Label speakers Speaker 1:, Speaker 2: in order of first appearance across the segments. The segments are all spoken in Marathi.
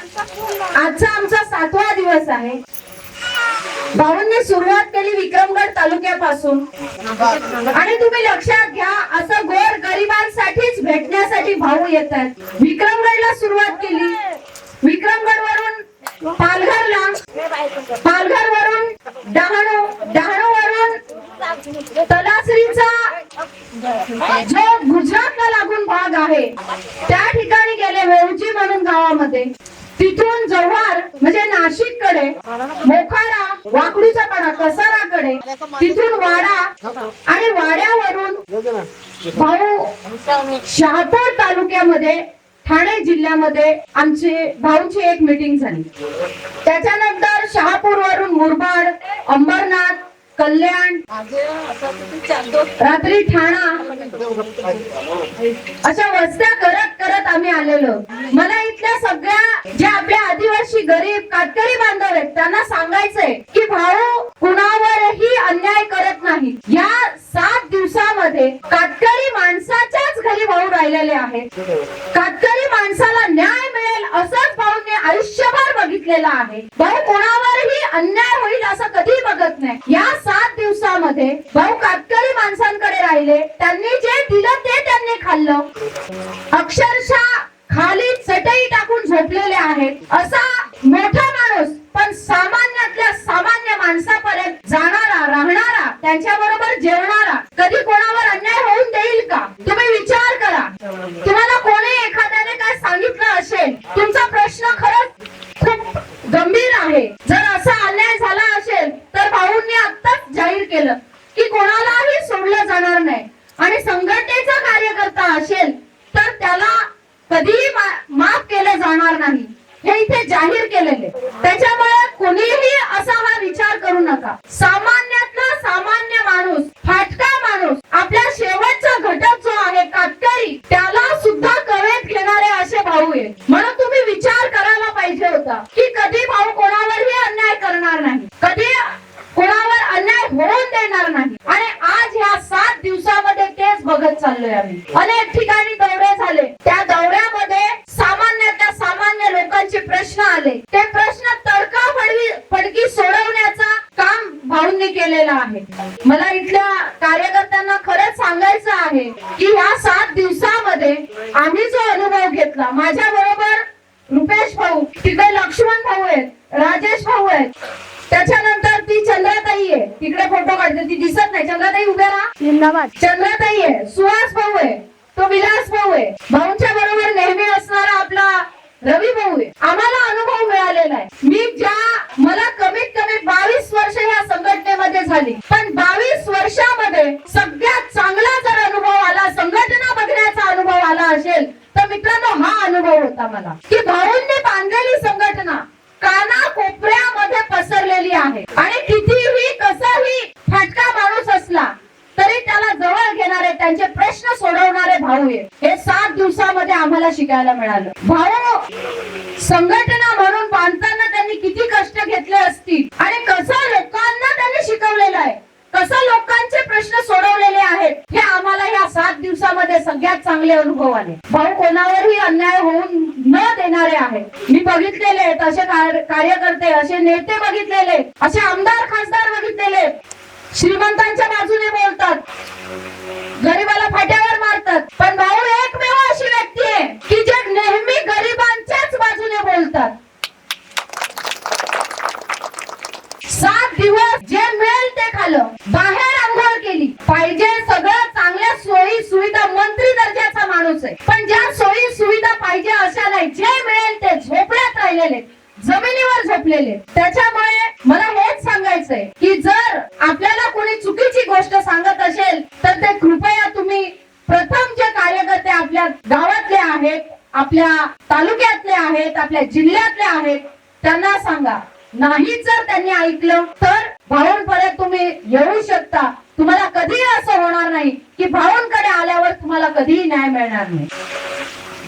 Speaker 1: आजचा आमचा सातवा दिवस आहे. भाऊंनी सुरुवात केली विक्रमगड तालुक्यापासून. आणि तुम्ही लक्षात घ्या असं गोर गरिबांसाठीच भेटण्यासाठी भाऊ येत आहेत. विक्रमगडला सुरुवात केली. विक्रमगड वरून पालघरला पालघर वरून डहाणू डहाणू वरून तलासरीचा जो गुजरातला लागून भाग आहे त्या ठिकाणी गेले वेळची म्हणून गावामध्ये. तिथून जव्हार म्हणजे नाशिककडे मोखाडा वाकडूचा पाडा कसाराकडे तिथून वाडा आणि वाड्यावरून भाऊ शहापूर तालुक्यामध्ये ठाणे जिल्ह्यामध्ये आमची भाऊची एक मीटिंग झाली. त्याच्यानंतर शहापूर वरून मुरबाड अंबरनाथ कल्याण रात्री ठाणा अशा वस्त्या करत करत आम्ही आलेलो. मला इथल्या सगळ्या जे आदिवासी गरीब कातकरी बांधव आहेत. त्यांना सांगायचंय की भाऊ कुणावरही अन्याय करत नाही. या सात दिवसामध्ये कातकरी माणसाच्याच घरी भाऊ राहिलेले आहेत. कातकरी माणसाला न्याय मिळेल असंच भाऊने आयुष्यभर बघितलेलं आहे. भाऊ कोणावरही अन्याय होईल असं कधी बघत नाही. या सात दिवसामध्ये भाऊ कातकरी माणसांकडे राहिले. त्यांनी जे दिलं ते त्यांनी खाल्लं. अक्षरशः खाली चटई टाकून झोपलेले आहेत. असा मोठा माणूस पण सामान्यातल्या सामान्य माणसापर्यंत जाणारा राहणारा त्यांच्या बरोबर जेवणारा कधी कोणावर अन्याय होऊन देईल का? तुम्ही विचार करा. तुम्हाला कोणी एखाद्याने काय सांगितलं असेल? तुमचा प्रश्न खरंच खूप गंभीर आहे. जर असा अन्याय झाला असेल तर भाऊंनी आत्ताच जाहीर केलं की कोणालाही सोडलं जाणार नाही. आणि संघटनेचा कार्यकर्ता असेल तर त्याला कधीही मा- माफ केलं जाणार नाही. हे इथे जाहीर केलेले. त्याच्यामुळे कोणीही असा हा विचार करू नका. सामान्यातला सामान्य माणूस फाटका माणूस आपल्या शेवटचा घटक जो आहे कातकरी त्याला सुद्धा कवेत घेणारे असे भाऊ आहे. म्हणून तुम्ही विचार करायला पाहिजे होता की कधी भाऊ कोणावरही अन्याय करणार नाही. कधी कोणावर अन्याय होऊन देणार नाही. आणि आज ह्या सात दिवसामध्ये तेच बघत चाललोय आम्ही. अनेक ठिकाणी दौरे झाले. त्या दौऱ्यामध्ये सामान्यातल्या सामान्य लोकांचे प्रश्न आले. ते प्रश्न तडका फडवी फडकी सोडवण्याचा काम भाऊंनी केलेलं आहे. मला इथल्या कार्यकर्त्यांना खरंच सांगायचं आहे की ह्या सात दिवसामध्ये आम्ही जो अनुभव घेतला माझ्या बरोबर रुपेश भाऊ तिकडे लक्ष्मण भाऊ आहेत राजेश भाऊ आहेत. त्याच्यानंतर ती चंद्राताई आहे. तिकडे फोटो काढते ती दिसत नाही. चंद्राताई उभ्या राहा. चंद्राताई आहे सुहास भाऊ आहे. तो विलास भाऊ आहे. भाऊंच्या बरोबर नेहमी असणारा आपला रवी भाऊ आहे. आम्हाला अनुभव मिळालेला आहे. मी ज्या मला कमीत कमी बावीस वर्ष या संघटनेमध्ये झाली. पण बावीस वर्षामध्ये सगळ्यात चांगला जर अनुभव आला संघटना बघण्याचा अनुभव आला असेल तर मित्रांनो हा अनुभव होता मला. की भाऊंनी बांधलेली संघटना काना कोपऱ्यामध्ये पसरलेली आहे. आणि कितीही कसंही फाटका माणूस असला तरी त्याला जवळ घेणारे त्यांचे प्रश्न सोडवणारे हे सात दिवसामध्ये आम्हाला शिकायला मिळालं. भाऊ संघटना म्हणून बांधताना त्यांनी किती कष्ट घेतले असतील? आणि कसं लोकांना त्यांनी शिकवलेलं आहे? कसं लोकांचे प्रश्न सोडवलेले आहेत? हे आम्हाला या सात दिवसामध्ये सगळ्यात चांगले अनुभव आले. भाऊ कोणावरही अन्याय होऊन न देणारे आहेत. मी बघितलेले आहेत असे कार्यकर्ते असे नेते बघितलेले असे आमदार खासदार बघितलेले श्रीमंतांच्या बाजूने बोलतात गरीबाला फाट्यावर मारतात पण भाऊ एकमेव अशी व्यक्ती आहे की जे नेहमी गरिबांच्याच बाजूने बोलतात सात दिवस जे मिळेल ते खाल्लं बाहेर आंघोळ केली. पाहिजे सगळं चांगल्या सोयी सुविधा मंत्री दर्जाचा माणूस आहे. पण ज्या सोयी सुविधा पाहिजे अशा नाही जे मिळेल ते झोपड्यात राहिलेले जमिनीवर झोपलेले. त्याच्यामुळे मला हेच सांगायचंय की जर आपल्याला कोणी चुकीची गोष्ट सांगत असेल तर ते कृपया तुम्ही प्रथम जे कार्यकर्ते आपल्या गावातले आहेत आपल्या तालुक्यातले आहेत आपल्या जिल्ह्यातले आहेत त्यांना सांगा. नाही जर त्यांनी ऐकलं तर भाऊंपर्यंत तुम्ही येऊ शकता. तुम्हाला कधीही असं होणार नाही की भाऊंकडे आल्यावर तुम्हाला कधीही न्याय मिळणार नाही.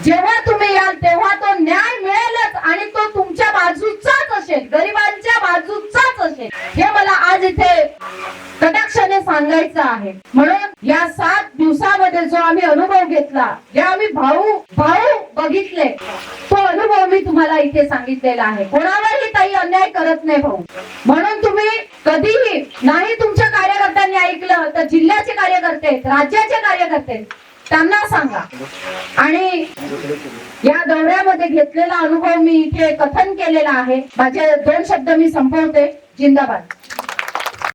Speaker 1: जेव्हा तुम्ही याल तेव्हा तो न्याय मिळेलच आणि तो तुमच्या बाजूचाच असेल गरिबांच्या बाजूचाच असेल. हे मला आज इथे सांगायचं आहे. म्हणून या सात दिवसामध्ये जो आम्ही अनुभव घेतला जे आम्ही भाऊ भाऊ बघितले तो अनुभव मी तुम्हाला इथे सांगितलेला आहे. कोणावरही काही अन्याय करत नाही भाऊ. म्हणून तुम्ही कधीही नाही तुमच्या कार्यकर्त्यांनी ऐकलं तर जिल्ह्याचे कार्यकर्ते राज्याचे कार्यकर्ते त्यांना सांगा. आणि या दौऱ्यामध्ये घेतलेला अनुभव मी इथे कथन केलेला आहे. माझे दोन शब्द मी संपवते. जिंदाबाद.